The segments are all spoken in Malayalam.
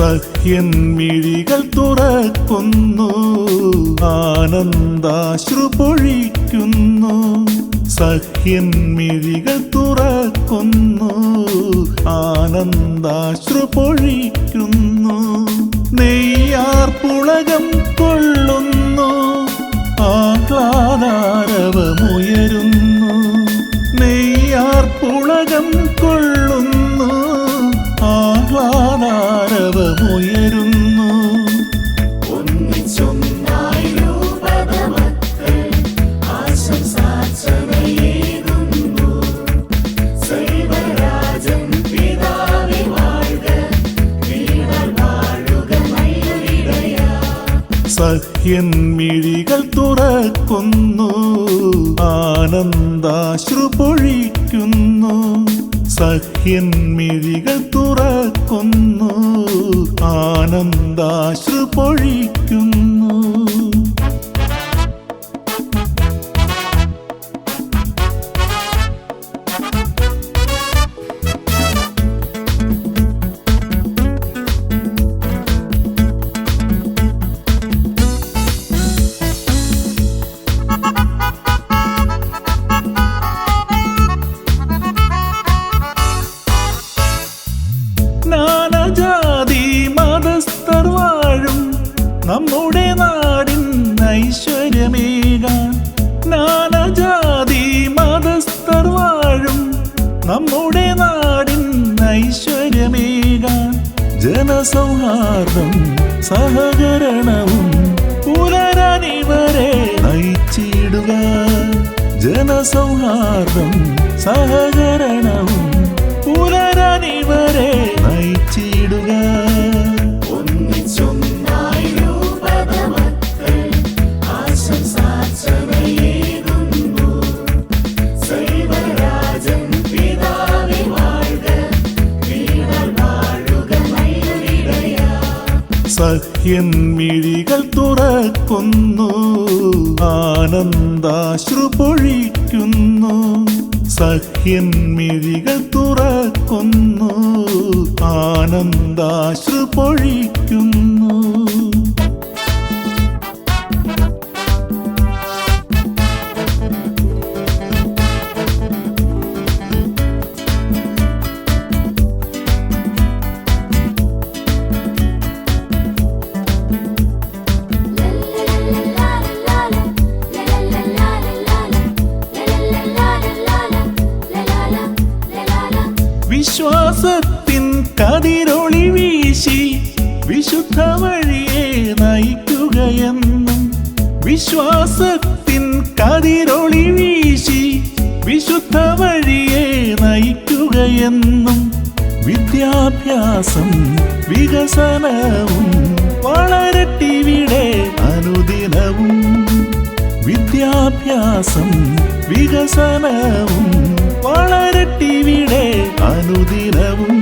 സഹ്യൻ മിഴികൾ തുറക്കുന്നു. ആനന്ദാശ്രു പൊഴിക്കുന്നു. സഖ്യൻ മിഴികൾ തുറക്കുന്നു. ആനന്ദാശ്രു പൊഴിക്കുന്നു. നെയ്യാർ പുളകം കൊള്ളുന്നു. ആഹ്ലാദാരവമുയരുന്നു ആഹ്ലാദാരവമുയരുന്നു ഒന്നിച്ചൊന്നായി മിഴികൾ തുറക്കുന്നു. ആനന്ദാശ്രു പൊഴിക്കുന്നു സഹ്യൻ മിഴികൾ തുറക്കുന്നു. ആനന്ദാശ്രു നമ്മുടെ നാടിൻ ഐശ്വര്യമേകാൻ നാനജാതി മതസ്ഥർ വാഴും. നമ്മുടെ നാടിൻ ഐശ്വര്യമേകാൻ ജനസൗഹാർദ്ദം സഹകരണവും പുലരനിവരെ നയിച്ചിടുക. ജനസൗഹാർദ്ദം സഹകരണവും സഹ്യൻ മിഴികൾ തുറക്കുന്നു. ആനന്ദാശ്രു പൊഴിക്കുന്നു. സഹ്യൻ മിഴികൾ തുറക്കുന്നു. ആനന്ദാശ്രു വിശ്വാസത്തിൻ കതിരൊളി വീശി വിശുദ്ധ വഴിയെ നയിക്കുകയെന്നും വിദ്യാഭ്യാസം വികസനവും വളരട്ടിവിടെ അനുദിനവും വിദ്യാഭ്യാസം വികസനവും വളരട്ടിവിടെ അനുദിനവും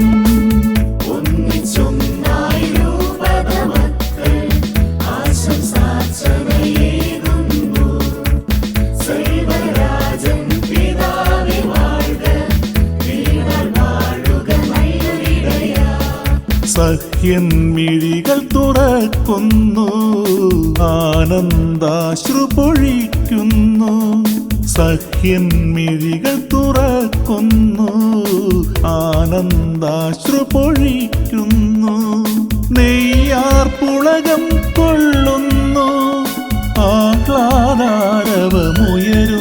സഹ്യൻ മിഴികൾ തുറക്കുന്നു. ആനന്ദാശ്രു പൊഴിക്കുന്നു. സഖ്യൻ മിഴികൾ തുറക്കുന്നു. ആനന്ദാശ്രു പൊഴിക്കുന്നു. നെയ്യാർ പുളകം കൊള്ളുന്നു. ആഹ്ലാദാരവമുയരുന്നു